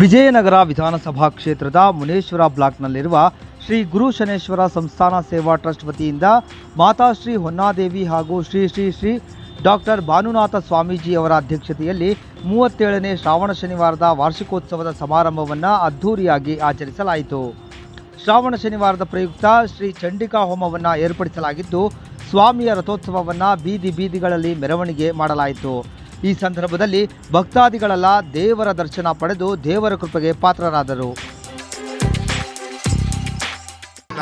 ವಿಜಯನಗರ ವಿಧಾನಸಭಾ ಕ್ಷೇತ್ರದ ಮುನೇಶ್ವರ ಬ್ಲಾಕ್ನಲ್ಲಿರುವ ಶ್ರೀ ಗುರು ಶನೇಶ್ವರ ಸಂಸ್ಥಾನ ಸೇವಾ ಟ್ರಸ್ಟ್ ವತಿಯಿಂದ ಮಾತಾಶ್ರೀ ಹೊನ್ನಾದೇವಿ ಹಾಗೂ ಶ್ರೀ ಶ್ರೀ ಶ್ರೀ ಡಾಕ್ಟರ್ ಭಾನುನಾಥ ಸ್ವಾಮೀಜಿ ಅವರ ಅಧ್ಯಕ್ಷತೆಯಲ್ಲಿ ಮೂವತ್ತೇಳನೇ ಶ್ರಾವಣ ಶನಿವಾರದ ವಾರ್ಷಿಕೋತ್ಸವದ ಸಮಾರಂಭವನ್ನು ಅದ್ಧೂರಿಯಾಗಿ ಆಚರಿಸಲಾಯಿತು. ಶ್ರಾವಣ ಶನಿವಾರದ ಪ್ರಯುಕ್ತ ಶ್ರೀ ಚಂಡಿಕಾ ಹೋಮವನ್ನು ಏರ್ಪಡಿಸಲಾಗಿದ್ದು, ಸ್ವಾಮಿಯ ರಥೋತ್ಸವವನ್ನು ಬೀದಿ ಬೀದಿಗಳಲ್ಲಿ ಮೆರವಣಿಗೆ ಮಾಡಲಾಯಿತು. ಈ ಸಂದರ್ಭದಲ್ಲಿ ಭಕ್ತಾದಿಗಳೆಲ್ಲ ದೇವರ ದರ್ಶನ ಪಡೆದು ದೇವರ ಕೃಪೆಗೆ ಪಾತ್ರರಾದರು.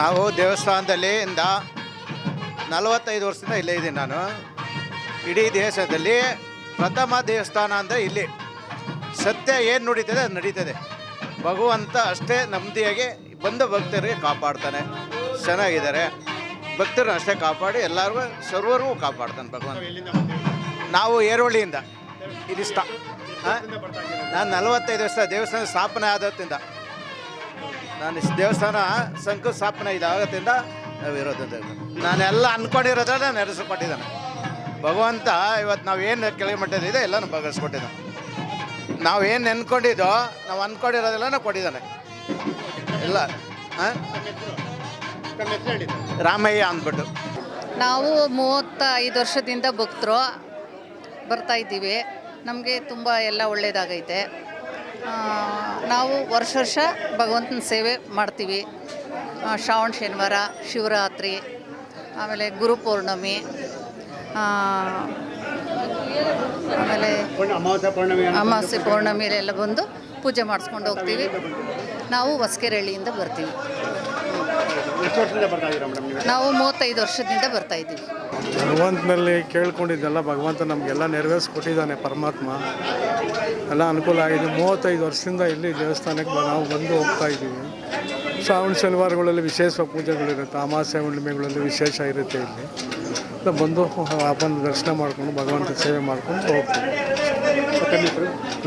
ನಾವು ದೇವಸ್ಥಾನದಲ್ಲಿ ಇಂದ ನಲವತ್ತೈದು ವರ್ಷದಿಂದ ಇಲ್ಲೇ ಇದ್ದೀನಿ ನಾನು. ಇಡೀ ದೇಶದಲ್ಲಿ ಪ್ರಥಮ ದೇವಸ್ಥಾನ ಅಂದರೆ ಇಲ್ಲಿ. ಸತ್ಯ ಏನು ನಡೀತದೆ ಅದು ನಡೀತದೆ. ಭಗವಂತ ಅಷ್ಟೇ ನೆಮ್ಮದಿಯಾಗಿ ಬಂದ ಭಕ್ತರಿಗೆ ಕಾಪಾಡ್ತಾನೆ. ಚೆನ್ನಾಗಿದ್ದಾರೆ. ಭಕ್ತರನ್ನ ಅಷ್ಟೇ ಕಾಪಾಡಿ ಎಲ್ಲರಿಗೂ ಸರ್ವರಿಗೂ ಕಾಪಾಡ್ತಾನೆ ಭಗವಂತ. ನಾವು ಏರೋಳಿಯಿಂದ ಇದಿಷ್ಟ. ನಾನು ನಲವತ್ತೈದು ವರ್ಷ ದೇವಸ್ಥಾನ ಸ್ಥಾಪನೆ ಆದತ್ತಿಂದ. ನಾನು ದೇವಸ್ಥಾನ ಶಂಕುಸ್ಥಾಪನೆ ಇದಾಗತ್ತಿಂದ ನಾವು ಇರೋದು ನಾನೆಲ್ಲ ಅನ್ಕೊಂಡಿರೋದ್ರಲ್ಲ ನೆರೆಸಿಕೊಟ್ಟಿದ್ದಾನೆ. ಭಗವಂತ ಇವತ್ತು ನಾವು ಏನು ಕೆಳಗೆ ಮಟ್ಟದಿದೆ ಎಲ್ಲನೂ ನಾವು ಏನು ನೆನ್ಕೊಂಡಿದ್ದೋ ನಾವು ಅಂದ್ಕೊಂಡಿರೋದೆಲ್ಲನೂ ಕೊಟ್ಟಿದ್ದಾನೆ. ಇಲ್ಲ. ರಾಮಯ್ಯ ಅಂದ್ಬಿಟ್ಟು. ನಾವು ಮೂವತ್ತೈದು ವರ್ಷದಿಂದ ಭಕ್ತರು. ಬರ್ತಾ ಇದ್ದೀವಿ. ನಮಗೆ ತುಂಬ ಎಲ್ಲ ಒಳ್ಳೆಯದಾಗೈತೆ ನಾವು ವರ್ಷ ವರ್ಷ ಭಗವಂತನ ಸೇವೆ ಮಾಡ್ತೀವಿ. ಶ್ರಾವಣ ಶನಿವಾರ ಶಿವರಾತ್ರಿ ಆಮೇಲೆ ಗುರುಪೌರ್ಣಮಿ ಆ, ಆಮೇಲೆ ಅಮಾವಾಸ್ಯ ಪೌರ್ಣಮಿಯಲ್ಲೆಲ್ಲ ಬಂದು ಪೂಜೆ ಮಾಡಿಸ್ಕೊಂಡು ಹೋಗ್ತೀವಿ. ನಾವು ಹೊಸಕೆರೆಹಳ್ಳಿಯಿಂದ ಬರ್ತೀವಿ. ನಾವು? ಮೂವತ್ತೈದು ವರ್ಷದಿಂದ ಬರ್ತಾ ಇದ್ದೀವಿ. ಭಗವಂತನಲ್ಲಿ ಕೇಳ್ಕೊಂಡಿದ್ದೆಲ್ಲ ಭಗವಂತ ನಮಗೆಲ್ಲ ನೆರವೇರಿಸ್ಕೊಟ್ಟಿದ್ದಾನೆ ಪರಮಾತ್ಮ. ಎಲ್ಲ ಅನುಕೂಲ ಆಗಿದೆ. ಮೂವತ್ತೈದು ವರ್ಷದಿಂದ ಇಲ್ಲಿ ದೇವಸ್ಥಾನಕ್ಕೆ ಬ- ನಾವು ಬಂದು ಹೋಗ್ತಾ ಇದ್ದೀವಿ. ಶ್ರಾವಣ ಶನಿವಾರಗಳಲ್ಲಿ ವಿಶೇಷ ಪೂಜೆಗಳಿರುತ್ತೆ ಅಮಾವಾಸ್ಯೆ ಹುಣ್ಣಿಮೆಗಳಲ್ಲಿ ವಿಶೇಷ ಇರುತ್ತೆ ಇಲ್ಲಿ. ನಾವು ಬಂದು ಅಪ್ಪನ ದರ್ಶನ ಮಾಡಿಕೊಂಡು ಭಗವಂತ ಸೇವೆ ಮಾಡ್ಕೊಂಡು ಹೋಗ್ತೀವಿ.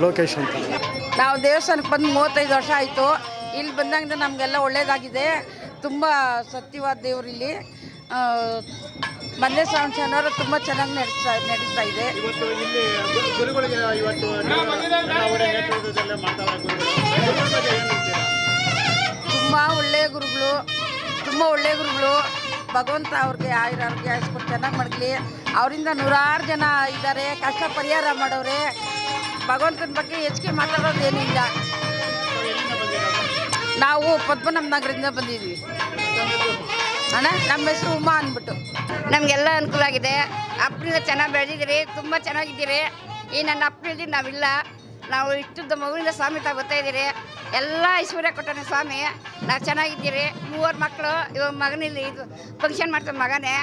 ಲೋಕೇಶ್ ಅಂತ. ನಾವು ದೇವಸ್ಥಾನಕ್ಕೆ ಬಂದು ಮೂವತ್ತೈದು ವರ್ಷ ಆಯಿತು. ಇಲ್ಲಿ ಬಂದಂಗೆ ನಮಗೆಲ್ಲ ಒಳ್ಳೆಯದಾಗಿದೆ ತುಂಬ ಸತ್ಯವಾದ ದೇವರು ಇಲ್ಲಿ. ಮೊನ್ನೆ ಶ್ರಾವಣ ಶನಿವಾರ ತುಂಬ ಚೆನ್ನಾಗಿ ನಡೆಸ್ತಾ ನಡೀತಾ ಇದೆ. ತುಂಬ ಒಳ್ಳೆಯ ಗುರುಗಳು. ತುಂಬ ಒಳ್ಳೆಯ ಗುರುಗಳು. ಭಗವಂತ ಅವ್ರಿಗೆ ಆಯುರ ಆರೋಗ್ಯ ಆಯಿಸ್ಕೊಂಡು ಚೆನ್ನಾಗಿ ಮಾಡಲಿ. ಅವರಿಂದ ನೂರಾರು ಜನ ಇದ್ದಾರೆ. ಕಷ್ಟ ಪರಿಹಾರ ಮಾಡೋರೆ. ಭಗವಂತನ ಬಗ್ಗೆ ಹೆಚ್ಚಿಗೆ ಮಾತಾಡೋದು ಇಲ್ಲ ನಾವು ಪದ್ಮನಾಭ ನಗರದಿಂದ ಬಂದಿದ್ವಿ. ಅಣ್ಣ, ನಮ್ಮ ಹೆಸರು ಉಮಾ ಅಂದ್ಬಿಟ್ಟು. ನಮಗೆಲ್ಲ ಅನುಕೂಲ ಆಗಿದೆ. ಅಪ್ಪನಿಂದ ಚೆನ್ನಾಗಿ ಬೆಳೆದಿದ್ದೀರಿ, ತುಂಬ ಚೆನ್ನಾಗಿದ್ದೀರಿ. ಈ ನನ್ನ ಅಪ್ಪನಿಲ್ದಿ ನಾವಿಲ್ಲ. ನಾವು ಇಷ್ಟದ ಮಗುವಿಂದ ಸ್ವಾಮಿ ಬರ್ತಾ ಇದ್ದೀರಿ. ಎಲ್ಲ ಐಶ್ವರ್ಯ ಕೊಟ್ಟಾನೆ ಸ್ವಾಮಿ. ನಾವು ಚೆನ್ನಾಗಿದ್ದೀರಿ. ಮೂವರು ಮಕ್ಕಳು ಇವಾಗ ಮಗನಿಲ್ಲಿ ಇದು ಫಂಕ್ಷನ್ ಮಾಡ್ತಾರೆ ಮಗನೇ.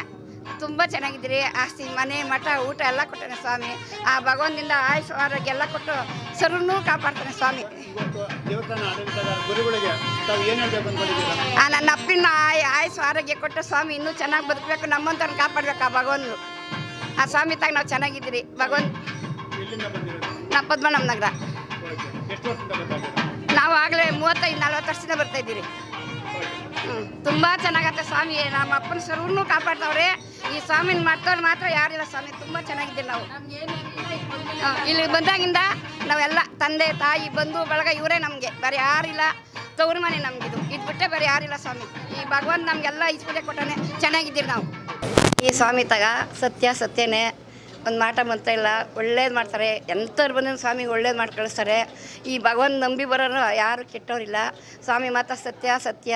ತುಂಬ ಚೆನ್ನಾಗಿದ್ದೀರಿ. ಆಸ್ತಿ, ಮನೆ, ಮಠ, ಊಟ ಎಲ್ಲ ಕೊಟ್ಟಾನೆ ಸ್ವಾಮಿ. ಆ ಭಗವಂತನಿಂದ ಆಯುಷ್, ಆರೋಗ್ಯ ಎಲ್ಲ ಕೊಟ್ಟು ಸರ್ವನ್ನೂ ಕಾಪಾಡ್ತಾನೆ ಸ್ವಾಮಿ. ಆ ನನ್ನ ಅಪ್ಪಿನ ಆಯ್ ಆಯುಸ್ ಆರೋಗ್ಯ ಕೊಟ್ಟ ಸ್ವಾಮಿ ಇನ್ನೂ ಚೆನ್ನಾಗಿ ಬದುಕಬೇಕು ನಮ್ಮಂಥವ್ರನ್ನ ಕಾಪಾಡ್ಬೇಕು ಆ ಭಗವಂತನು. ಆ ಸ್ವಾಮಿ ತಾಗ ನಾವು ಚೆನ್ನಾಗಿದ್ದೀರಿ ಭಗವಂತ. ನಾ ನಮ್ಮ ನಗರ. ನಾವು ಆಗಲೇ ಮೂವತ್ತೈದು ನಲ್ವತ್ತು ವರ್ಷದಿಂದ ಬರ್ತಾ ಇದ್ದೀರಿ. ಹ್ಞೂ ತುಂಬ ಚೆನ್ನಾಗತ್ತೆ ಸ್ವಾಮಿ ನಮ್ಮ ಅಪ್ಪನ ಸರ್ವನ್ನೂ ಕಾಪಾಡ್ತಾವ್ರೆ. ಈ ಸ್ವಾಮಿನ ಮಾಡ್ತವ್ರು ಮಾತ್ರ ಯಾರಿಲ್ಲ ಸ್ವಾಮಿ ತುಂಬ ಚೆನ್ನಾಗಿದ್ದೀರಿ ನಾವು. ಇಲ್ಲಿ ಬಂದಾಗಿಂದ ನಾವೆಲ್ಲ ತಂದೆ, ತಾಯಿ, ಬಂಧು, ಬಳಗ ಇವರೇ ನಮಗೆ. ಬೇರೆ ಯಾರಿಲ್ಲ. ತವ್ರ ಮನೆ ನಮಗಿದು. ಇದು ಬಿಟ್ಟೆ ಬೇರೆ ಯಾರಿಲ್ಲ ಸ್ವಾಮಿ. ಈ ಭಗವಂತ ನಮಗೆಲ್ಲ ಐಶ್ವರ್ಯ ಕೊಟ್ಟಾನೆ ಚೆನ್ನಾಗಿದ್ದೀರಿ ನಾವು. ಈ ಸ್ವಾಮಿ ತಗ ಸತ್ಯ ಸತ್ಯನೇ. ಒಂದು ಮಾಟ ಮಂತ ಇಲ್ಲ, ಒಳ್ಳೇದು ಮಾಡ್ತಾರೆ. ಎಂಥವ್ರು ಬಂದ ಸ್ವಾಮಿಗೆ ಒಳ್ಳೇದು ಮಾಡಿ ಕಳಿಸ್ತಾರೆ. ಈ ಭಗವಂತ ನಂಬಿ ಬರೋರು ಯಾರು ಕೆಟ್ಟವರಿಲ್ಲ. ಸ್ವಾಮಿ ಮಾತಾ ಸತ್ಯ ಸತ್ಯ.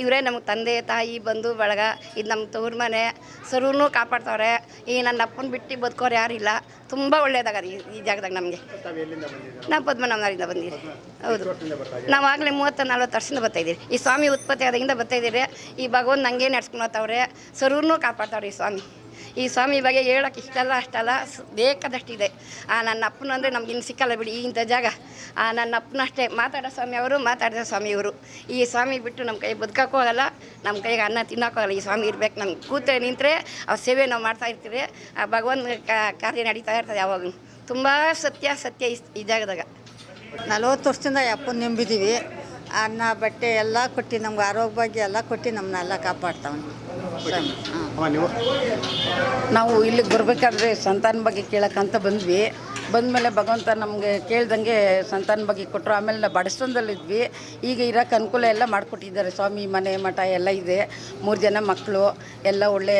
ಇವರೇ ನಮಗೆ ತಂದೆ, ತಾಯಿ, ಬಂಧು, ಬಳಗ. ಇದು ನಮ್ಮ ತವ್ರ ಮನೆ. ಸರೂನು ಕಾಪಾಡ್ತವ್ರೆ. ಈ ನನ್ನ ಅಪ್ಪನ ಬಿಟ್ಟು ಬದುಕೋರು ಇಲ್ಲ. ತುಂಬ ಒಳ್ಳೇದಾಗದ ಈ ಜಾಗದಾಗ ನಮಗೆ. ನಾವು ಪದ್ಮನಾಭನವರಿಂದ ಬಂದಿದ್ದೀವಿ ಹೌದು. ನಾವು ಆಗಲೇ ಮೂವತ್ತು ನಲ್ವತ್ತು ವರ್ಷದಿಂದ ಬರ್ತಾಯಿದ್ದೀರಿ ಈ ಸ್ವಾಮಿ ಉತ್ಪತ್ತಿ ಆದಾಗಿಂದ ಬರ್ತಾಯಿದ್ದೀರಿ ಈ ಭಗವಂತ ನಂಗೆ ನಡ್ಸ್ಕೊಂಡು ಹೋಗ್ತಾವ್ರೆ ಕಾಪಾಡ್ತಾವ್ರೆ ಈ ಸ್ವಾಮಿ. ಈ ಸ್ವಾಮಿ ಬಗ್ಗೆ ಹೇಳೋಕೆ ಇಷ್ಟಲ್ಲ ಅಷ್ಟಲ್ಲ ಬೇಕಾದಷ್ಟಿದೆ. ಆ ನನ್ನ ಅಪ್ಪನ ಅಂದರೆ ನಮ್ಗೆ ಇನ್ನು ಸಿಕ್ಕಲ್ಲ ಬಿಡಿ ಇಂಥ ಜಾಗ. ಆ ನನ್ನ ಅಪ್ಪನಷ್ಟೇ ಮಾತಾಡೋ ಸ್ವಾಮಿ ಅವರು, ಮಾತಾಡಿದ ಸ್ವಾಮಿ ಅವರು ಈ ಸ್ವಾಮಿ ಬಿಟ್ಟು ನಮ್ಮ ಕೈ ಬದುಕೋಕ್ಕೂ ಆಗಲ್ಲ ನಮ್ಮ ಕೈಗೆ ಅನ್ನ ತಿನ್ನೋಕ್ಕೂ ಆಗಲ್ಲ. ಈ ಸ್ವಾಮಿ ಇರ್ಬೇಕು. ನಮ್ಗೆ ಕೂತ್ರೆ ನಿಂತರೆ ಅವ್ರ ಸೇವೆ ನಾವು ಮಾಡ್ತಾ ಇರ್ತೀವಿ. ಆ ಭಗವಂತ ಕಾರ್ಯ ನಡೀತಾ ಇರ್ತದೆ ಯಾವಾಗಲೂ. ತುಂಬ ಸತ್ಯ ಸತ್ಯ ಈ ಜಾಗದಾಗ. ನಲ್ವತ್ತು ವರ್ಷದಿಂದ ಅಪ್ಪನ ನಂಬಿದ್ದೀವಿ ಅನ್ನ, ಬಟ್ಟೆ ಎಲ್ಲ ಕೊಟ್ಟು ನಮ್ಗೆ ಆರೋಗ್ಯ ಬಗ್ಗೆ ಎಲ್ಲ ಕೊಟ್ಟು ನಮ್ಮನ್ನೆಲ್ಲ ಕಾಪಾಡ್ತಾವನು. ನಾವು ಇಲ್ಲಿಗೆ ಬರಬೇಕಾದ್ರೆ ಸಂತಾನ ಬಗ್ಗೆ ಕೇಳಕ್ಕಂತ ಬಂದ್ವಿ. ಬಂದಮೇಲೆ ಭಗವಂತ ನಮಗೆ ಕೇಳ್ದಂಗೆ ಸಂತಾನ ಬಗ್ಗೆ ಕೊಟ್ಟರು ಆಮೇಲೆ ನಾವು ಬಡಸ್ತನದಲ್ಲಿದ್ವಿ ಈಗ ಇರೋಕ್ಕೆ ಅನುಕೂಲ ಎಲ್ಲ ಮಾಡಿಕೊಟ್ಟಿದ್ದಾರೆ. ಸ್ವಾಮಿ, ಮನೆ, ಮಠ ಎಲ್ಲ ಇದೆ. ಮೂರು ಜನ ಮಕ್ಕಳು ಎಲ್ಲ ಒಳ್ಳೆ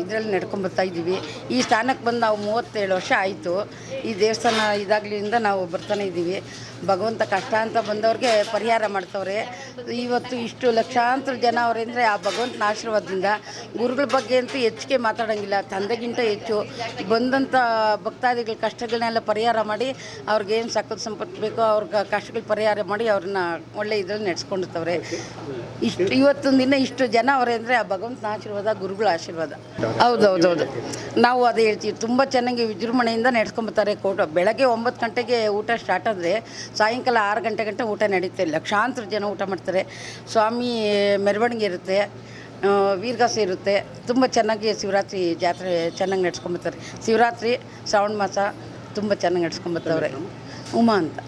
ಇದರಲ್ಲಿ ನಡ್ಕೊಂಬರ್ತಾ ಇದ್ದೀವಿ. ಈ ಸ್ಥಾನಕ್ಕೆ ಬಂದು ನಾವು ಮೂವತ್ತೇಳು ವರ್ಷ ಆಯಿತು. ಈ ದೇವಸ್ಥಾನ ಇದಾಗ್ಲಿಂದ ನಾವು ಬರ್ತಾನೆ ಇದ್ದೀವಿ. ಭಗವಂತ ಕಷ್ಟ ಅಂತ ಬಂದವ್ರಿಗೆ ಪರಿಹಾರ ಮಾಡ್ತವ್ರೆ. ಇವತ್ತು ಇಷ್ಟು ಲಕ್ಷಾಂತರ ಜನ ಅವರೆಂದರೆ ಆ ಭಗವಂತನ ಆಶೀರ್ವಾದದಿಂದ. ಗುರುಗಳ ಬಗ್ಗೆ ಅಂತೂ ಹೆಚ್ಚಿಗೆ ಮಾತಾಡೋಂಗಿಲ್ಲ. ತಂದೆಗಿಂತ ಹೆಚ್ಚು. ಬಂದಂಥ ಭಕ್ತಾದಿಗಳ ಕಷ್ಟಗಳನ್ನೆಲ್ಲ ಪರಿಹಾರ ಮಾಡಿ ಅವ್ರಿಗೆ ಏನು ಸಕಲ ಸಂಪತ್ತು ಬೇಕೋ ಅವ್ರ ಕಷ್ಟಗಳು ಪರಿಹಾರ ಮಾಡಿ ಅವ್ರನ್ನ ಒಳ್ಳೆ ಇದ್ರಲ್ಲಿ ನಡೆಸ್ಕೊಂಡಿರ್ತವ್ರೆ. ಇಷ್ಟು ಇವತ್ತೊಂದು ದಿನ ಇಷ್ಟು ಜನ ಅವರೇ ಅಂದರೆ ಆ ಭಗವಂತನ ಆಶೀರ್ವಾದ, ಗುರುಗಳ ಆಶೀರ್ವಾದ. ಹೌದು ಹೌದು ನಾವು ಅದೇ ಹೇಳ್ತೀವಿ, ತುಂಬ ಚೆನ್ನಾಗಿ ವಿಜೃಂಭಣೆಯಿಂದ ನಡೆಸ್ಕೊಂಬರ್ತಾರೆ ಕೋಟ ಬೆಳಗ್ಗೆ ಒಂಬತ್ತು ಗಂಟೆಗೆ ಊಟ ಸ್ಟಾರ್ಟ್ ಆದರೆ ಸಾಯಂಕಾಲ ಆರು ಗಂಟೆ ಗಂಟೆ ಊಟ ಇಲ್ಲ. ಲಕ್ಷಾಂತರ ಜನ ಊಟ ಮಾಡ್ತಾರೆ. ಸ್ವಾಮಿ ಮೆರವಣಿಗೆ ಇರುತ್ತೆ ವೀರ್ಗಾಸ ವೀರಗಾಸೆ ಇರುತ್ತೆ. ತುಂಬ ಚೆನ್ನಾಗಿ ಶಿವರಾತ್ರಿ ಜಾತ್ರೆ ಚೆನ್ನಾಗಿ ನಡ್ಸ್ಕೊಂಬತ್ತಾರೆ. ಶಿವರಾತ್ರಿ, ಶ್ರಾವಣ ಮಾಸ ತುಂಬ ಚೆನ್ನಾಗಿ ನಡ್ಸ್ಕೊಂಬತ್ತವ್ರೆ ಉಮಾ ಅಂತ.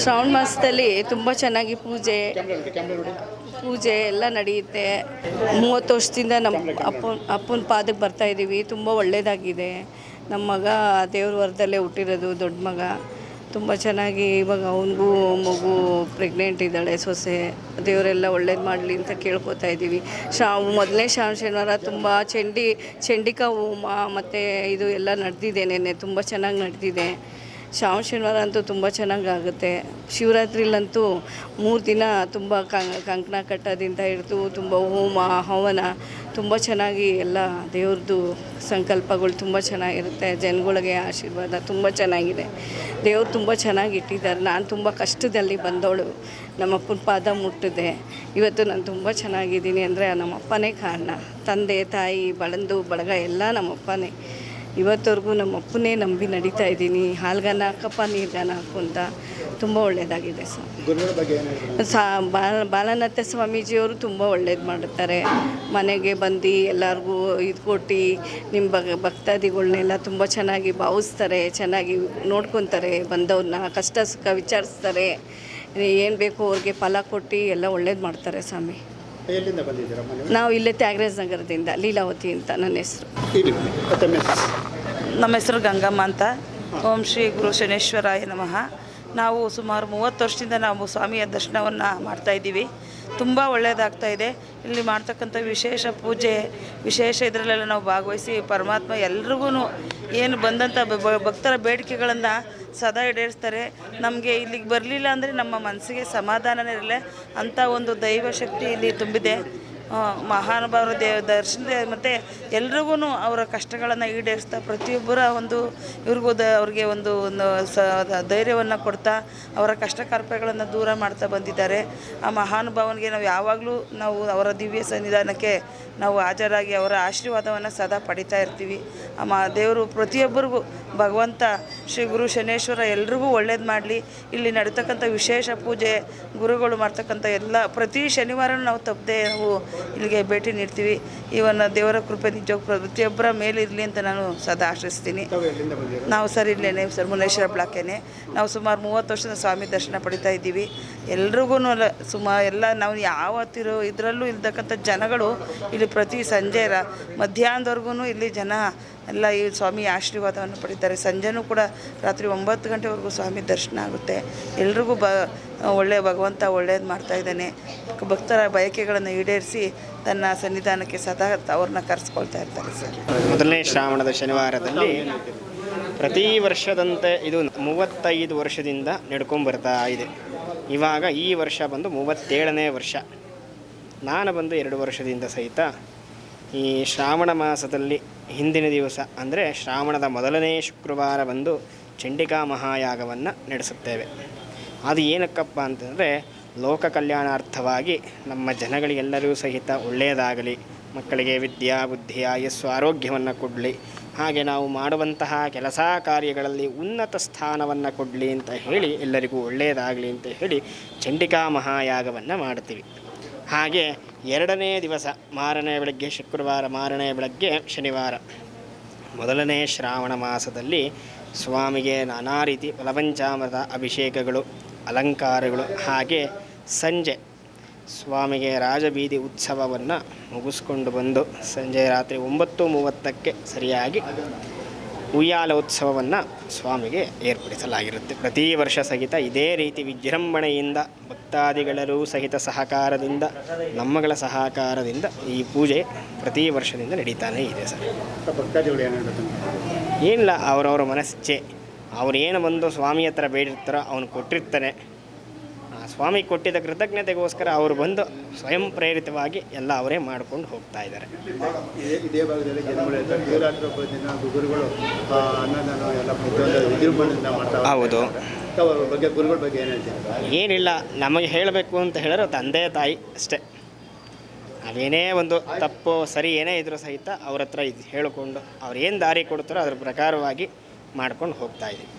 ಶ್ರಾವಣ ಮಾಸದಲ್ಲಿ ತುಂಬ ಚೆನ್ನಾಗಿ ಪೂಜೆ ಪೂಜೆ ಎಲ್ಲ ನಡೆಯುತ್ತೆ. ಮೂವತ್ತು ವರ್ಷದಿಂದ ನಮ್ಮ ಅಪ್ಪನ ಅಪ್ಪನ ಪಾದಕ್ಕೆ ಬರ್ತಾ ಇದ್ದೀವಿ ತುಂಬ ಒಳ್ಳೆಯದಾಗಿದೆ ನಮ್ಮ ಮಗ ದೇವ್ರ ವರದಲ್ಲೇ ಹುಟ್ಟಿರೋದು, ದೊಡ್ಡ ಮಗ. ತುಂಬ ಚೆನ್ನಾಗಿ ಇವಾಗ ಅವನಿಗೂ ಮಗು ಪ್ರೆಗ್ನೆಂಟ್ ಇದ್ದಾಳೆ, ಸೊಸೆ. ದೇವರೆಲ್ಲ ಒಳ್ಳೇದು ಮಾಡಲಿ ಅಂತ ಕೇಳ್ಕೊತಾ ಇದ್ದೀವಿ ಶಾ, ಮೊದಲನೇ ಶ್ರಾವಣ ಶನಿವಾರ ತುಂಬ ಚಂಡಿ, ಚಂಡಿಕಾ ಹೋಮ ಮತ್ತು ಇದು ಎಲ್ಲ ನಡೆದಿದೆ ನೆನ್ನೆ, ತುಂಬ ಚೆನ್ನಾಗಿ ನಡೆದಿದೆ. ಶ್ರಾವಣ ಶನಿವಾರ ಅಂತೂ ತುಂಬ ಚೆನ್ನಾಗಾಗುತ್ತೆ. ಶಿವರಾತ್ರಿಲಂತೂ ಮೂರು ದಿನ ತುಂಬ ಕಂಕಣ ಕಟ್ಟೋದಿಂದ ಹಿಡಿದು ತುಂಬ ಹೋಮ, ಹವನ ತುಂಬ ಚೆನ್ನಾಗಿ ಎಲ್ಲ ದೇವ್ರದ್ದು ಸಂಕಲ್ಪಗಳು ತುಂಬ ಚೆನ್ನಾಗಿರುತ್ತೆ. ಜನಗಳಿಗೆ ಆಶೀರ್ವಾದ ತುಂಬ ಚೆನ್ನಾಗಿದೆ. ದೇವ್ರು ತುಂಬ ಚೆನ್ನಾಗಿ ಇಟ್ಟಿದ್ದಾರೆ. ನಾನು ತುಂಬ ಕಷ್ಟದಲ್ಲಿ ಬಂದವಳು. ನಮ್ಮಪ್ಪನ ಪಾದ ಮುಟ್ಟಿದೆ. ಇವತ್ತು ನಾನು ತುಂಬ ಚೆನ್ನಾಗಿದ್ದೀನಿ ಅಂದರೆ ನಮ್ಮಪ್ಪನೇ ಕಾರಣ. ತಂದೆ, ತಾಯಿ, ಬಳಂದು, ಬಳಗ ಎಲ್ಲ ನಮ್ಮಪ್ಪನೇ. ಇವತ್ತವರೆಗೂ ನಮ್ಮ ಅಪ್ಪನೇ ನಂಬಿ ನಡೀತಾ ಇದ್ದೀನಿ. ಹಾಲ್ಗಾನ ಹಾಕಪ್ಪ ನೀರ್ಗಾನ ಹಾಕು ಅಂತ ತುಂಬ ಒಳ್ಳೆಯದಾಗಿದೆ ಸರ್. ಸಾ ಬಾಲ ಬಾಲನಾಥ ಸ್ವಾಮೀಜಿಯವರು ತುಂಬ ಒಳ್ಳೇದು ಮಾಡುತ್ತಾರೆ ಮನೆಗೆ ಬಂದು ಎಲ್ಲರಿಗೂ ಇದು ಕೊಟ್ಟು ನಿಮ್ಮ ಬಗ್ ಭಕ್ತಾದಿಗಳನ್ನೆಲ್ಲ ತುಂಬ ಚೆನ್ನಾಗಿ ಭಾವಿಸ್ತಾರೆ ಚೆನ್ನಾಗಿ ನೋಡ್ಕೊತಾರೆ ಬಂದವ್ರನ್ನ ಕಷ್ಟ ಸುಖ ವಿಚಾರಿಸ್ತಾರೆ. ಏನು ಬೇಕೋ ಅವ್ರಿಗೆ ಫಲ ಕೊಟ್ಟು ಎಲ್ಲ ಒಳ್ಳೇದು ಮಾಡ್ತಾರೆ ಸ್ವಾಮಿ. ಎಲ್ಲಿಂದ ಬಂದಿದ್ದೀರಾ ಮನೆ ನಾವು ಇಲ್ಲೇ ತ್ಯಾಗರಾಜ್ ನಗರದಿಂದ ಲೀಲಾವತಿ ಅಂತ ನನ್ನ ಹೆಸರು. ಇಲ್ಲಿ ತಮ್ಮ ಹೆಸರು? ನಮ್ಮ ಹೆಸರು ಗಂಗಮ್ಮ ಅಂತ. ಓಂ ಶ್ರೀ ಗುರು ಶನೇಶ್ವರಾಯ ನಮಃ. ನಾವು ಸುಮಾರು ಮೂವತ್ತು ವರ್ಷದಿಂದ ನಾವು ಸ್ವಾಮಿಯ ದರ್ಶನವನ್ನು ಮಾಡ್ತಾ ಇದ್ದೀವಿ. ತುಂಬ ಒಳ್ಳೆಯದಾಗ್ತಾ ಇದೆ. ಇಲ್ಲಿ ಮಾಡ್ತಕ್ಕಂಥ ವಿಶೇಷ ಪೂಜೆ ವಿಶೇಷ ಇದರಲ್ಲೆಲ್ಲ ನಾವು ಭಾಗವಹಿಸಿ ಪರಮಾತ್ಮ ಎಲ್ರಿಗೂ ಏನು ಬಂದಂಥ ಭಕ್ತರ ಬೇಡಿಕೆಗಳನ್ನು ಸದಾ ಈಡೇರಿಸ್ತಾರೆ. ನಮಗೆ ಇಲ್ಲಿಗೆ ಬರಲಿಲ್ಲ ಅಂದರೆ ನಮ್ಮ ಮನಸ್ಸಿಗೆ ಸಮಾಧಾನನೇ ಇರಲ್ಲ. ಅಂಥ ಒಂದು ದೈವ ಶಕ್ತಿ ಇಲ್ಲಿ ತುಂಬಿದೆ. ಮಹಾನುಭಾವರ ದೇವ ದರ್ಶನ ಮತ್ತು ಎಲ್ರಿಗೂ ಅವರ ಕಷ್ಟಗಳನ್ನು ಈಡೇರಿಸ್ತಾ ಪ್ರತಿಯೊಬ್ಬರ ಒಂದು ಇವ್ರಿಗೂ ದ, ಅವ್ರಿಗೆ ಒಂದು ಒಂದು ಸ ಧೈರ್ಯವನ್ನು ಕೊಡ್ತಾ ಅವರ ಕಷ್ಟ ಕಾರ್ಪಗಳನ್ನು ದೂರ ಮಾಡ್ತಾ ಬಂದಿದ್ದಾರೆ. ಆ ಮಹಾನುಭಾವನಿಗೆ ನಾವು ಯಾವಾಗಲೂ ನಾವು ಅವರ ದಿವ್ಯ ಸನ್ನಿಧಾನಕ್ಕೆ ನಾವು ಹಾಜರಾಗಿ ಅವರ ಆಶೀರ್ವಾದವನ್ನು ಸದಾ ಪಡಿತಾ ಇರ್ತೀವಿ. ಆ ಮಾ, ದೇವರು ಪ್ರತಿಯೊಬ್ಬರಿಗೂ ಭಗವಂತ, ಶ್ರೀ ಗುರು ಶನೇಶ್ವರ ಎಲ್ರಿಗೂ ಒಳ್ಳೇದು ಮಾಡಲಿ. ಇಲ್ಲಿ ನಡೀತಕ್ಕಂಥ ವಿಶೇಷ ಪೂಜೆ, ಗುರುಗಳು ಮಾಡ್ತಕ್ಕಂಥ ಎಲ್ಲ ಪ್ರತಿ ಶನಿವಾರ ನಾವು ತಪ್ಪದೆ ನಾವು ಇಲ್ಲಿಗೆ ಭೇಟಿ ನೀಡ್ತೀವಿ. ಇವನ್ನ ದೇವರ ಕೃಪೆ ನಿಜವಾಗ ಪ್ರತಿಯೊಬ್ಬರ ಇರಲಿ ಅಂತ ನಾನು ಸದಾ ಆಶ್ರಯಿಸ್ತೀನಿ ನಾವು ಸರ್ ಇಲ್ಲೇನೆ, ಸರ್ ಮುನೇಶ್ವರ ಬ್ಲಾಕೇನೆ. ನಾವು ಸುಮಾರು ಮೂವತ್ತು ವರ್ಷದ ಸ್ವಾಮಿ ದರ್ಶನ ಪಡಿತಾ ಇದ್ದೀವಿ. ಎಲ್ರಿಗೂ ಸುಮಾರು ಎಲ್ಲ ನಾವು ಯಾವತ್ತಿರೋ ಇದರಲ್ಲೂ ಇಲ್ದಕ್ಕಂಥ ಜನಗಳು ಇಲ್ಲಿ ಪ್ರತಿ ಸಂಜೆ ಮಧ್ಯಾಹ್ನದವರೆಗೂ ಇಲ್ಲಿ ಜನ ಎಲ್ಲ ಈ ಸ್ವಾಮಿ ಆಶೀರ್ವಾದವನ್ನು ಪಡಿತಾರೆ. ಸಂಜೆನೂ ಕೂಡ ರಾತ್ರಿ ಒಂಬತ್ತು ಗಂಟೆವರೆಗೂ ಸ್ವಾಮಿ ದರ್ಶನ ಆಗುತ್ತೆ. ಎಲ್ರಿಗೂ ಬ ಒಳ್ಳೆಯ ಭಗವಂತ ಒಳ್ಳೇದು ಮಾಡ್ತಾ ಇದ್ದಾನೆ. ಭಕ್ತರ ಬಯಕೆಗಳನ್ನು ಈಡೇರಿಸಿ ತನ್ನ ಸನ್ನಿಧಾನಕ್ಕೆ ಸದಾ ಅವ್ರನ್ನ ಕರೆಸ್ಕೊಳ್ತಾ ಇರ್ತಾರೆ ಸರ್. ಮೊದಲನೇ ಶ್ರಾವಣದ ಶನಿವಾರದಲ್ಲಿ ಪ್ರತಿ ವರ್ಷದಂತೆ ಇದು ಮೂವತ್ತೈದು ವರ್ಷದಿಂದ ನಡ್ಕೊಂಡು ಬರ್ತಾ ಇದೆ. ಇವಾಗ ಈ ವರ್ಷ ಬಂದು ಮೂವತ್ತೇಳನೇ ವರ್ಷ. ನಾನು ಬಂದು ಎರಡು ವರ್ಷದಿಂದ ಸಹಿತ ಈ ಶ್ರಾವಣ ಮಾಸದಲ್ಲಿ ಹಿಂದಿನ ದಿವಸ ಅಂದರೆ ಶ್ರಾವಣದ ಮೊದಲನೇ ಶುಕ್ರವಾರ ಬಂದು ಚಂಡಿಕಾ ಮಹಾಯಾಗವನ್ನು ನಡೆಸುತ್ತೇವೆ. ಅದು ಏನಕ್ಕಪ್ಪ ಅಂತಂದರೆ ಲೋಕ ಕಲ್ಯಾಣಾರ್ಥವಾಗಿ ನಮ್ಮ ಜನಗಳಿಗೆಲ್ಲರಿಗೂ ಸಹಿತ ಒಳ್ಳೆಯದಾಗಲಿ, ಮಕ್ಕಳಿಗೆ ವಿದ್ಯಾ, ಬುದ್ಧಿ, ಆಯಸ್ಸು, ಆರೋಗ್ಯವನ್ನು ಕೊಡಲಿ. ಹಾಗೆ ನಾವು ಮಾಡುವಂತಹ ಕೆಲಸ ಕಾರ್ಯಗಳಲ್ಲಿ ಉನ್ನತ ಸ್ಥಾನವನ್ನು ಕೊಡಲಿ ಅಂತ ಹೇಳಿ, ಎಲ್ಲರಿಗೂ ಒಳ್ಳೆಯದಾಗಲಿ ಅಂತ ಹೇಳಿ ಚಂಡಿಕಾ ಮಹಾಯಾಗವನ್ನು ಮಾಡ್ತೀವಿ. ಹಾಗೆ ಎರಡನೇ ದಿವಸ, ಮಾರನೇ ಬೆಳಗ್ಗೆ, ಶುಕ್ರವಾರ ಮಾರನೇ ಬೆಳಗ್ಗೆ, ಶನಿವಾರ. ಮೊದಲನೇ ಶ್ರಾವಣ ಮಾಸದಲ್ಲಿ ಸ್ವಾಮಿಗೆ ನಾನಾ ರೀತಿ ಫಲಪಂಚಾಮೃತ ಅಭಿಷೇಕಗಳು ಅಲಂಕಾರಗಳು. ಹಾಗೆ ಸಂಜೆ ಸ್ವಾಮಿಗೆ ರಾಜಬೀದಿ ಉತ್ಸವವನ್ನು ಮುಗಿಸ್ಕೊಂಡು ಬಂದು ಸಂಜೆ ರಾತ್ರಿ ಒಂಬತ್ತು ಮೂವತ್ತಕ್ಕೆ ಸರಿಯಾಗಿ ಉಯ್ಯಾಲೋತ್ಸವವನ್ನು ಸ್ವಾಮಿಗೆ ಏರ್ಪಡಿಸಲಾಗಿರುತ್ತೆ. ಪ್ರತಿ ವರ್ಷ ಸಹಿತ ಇದೇ ರೀತಿ ವಿಜೃಂಭಣೆಯಿಂದ ಭಕ್ತಾದಿಗಳರೂ ಸಹಿತ ಸಹಕಾರದಿಂದ ನಮ್ಮಗಳ ಸಹಕಾರದಿಂದ ಈ ಪೂಜೆ ಪ್ರತಿ ವರ್ಷದಿಂದ ನಡೀತಾನೇ ಇದೆ ಸರ್. ಭಕ್ತಾದಿಗಳು ಅವರವರ ಏನಿಲ್ಲ ಅವರವ್ರ ಮನಸ್ಸಿಚ್ಛೆ ಏನು ಬಂದು ಸ್ವಾಮಿ ಹತ್ರ ಬೇಡಿರ್ತಾರೋ ಅವನು ಕೊಟ್ಟಿರ್ತಾನೆ. ಆ ಸ್ವಾಮಿ ಕೊಟ್ಟಿದ್ದ ಕೃತಜ್ಞತೆಗೋಸ್ಕರ ಅವರು ಬಂದು ಸ್ವಯಂ ಪ್ರೇರಿತವಾಗಿ ಎಲ್ಲ ಅವರೇ ಮಾಡ್ಕೊಂಡು ಹೋಗ್ತಾ ಇದ್ದಾರೆ. ಇದೇ ಭಾಗದಲ್ಲಿ. ಹೌದು. ಅವ್ರ ಬಗ್ಗೆ ಗುರುಗಳ ಬಗ್ಗೆ ಏನು ಏನಿಲ್ಲ, ನಮಗೆ ಹೇಳಬೇಕು ಅಂತ ಹೇಳಿದ್ರೆ ತಂದೆ ತಾಯಿ ಅಷ್ಟೇ. ಅವೇನೇ ಒಂದು ತಪ್ಪು ಸರಿ ಏನೇ ಇದ್ರೂ ಸಹಿತ ಅವ್ರ ಹತ್ರ ಇದು ಹೇಳಿಕೊಂಡು ಅವ್ರು ಏನು ದಾರಿ ಕೊಡ್ತಾರೋ ಅದ್ರ ಪ್ರಕಾರವಾಗಿ ಮಾಡ್ಕೊಂಡು ಹೋಗ್ತಾ ಇದ್ದೀವಿ.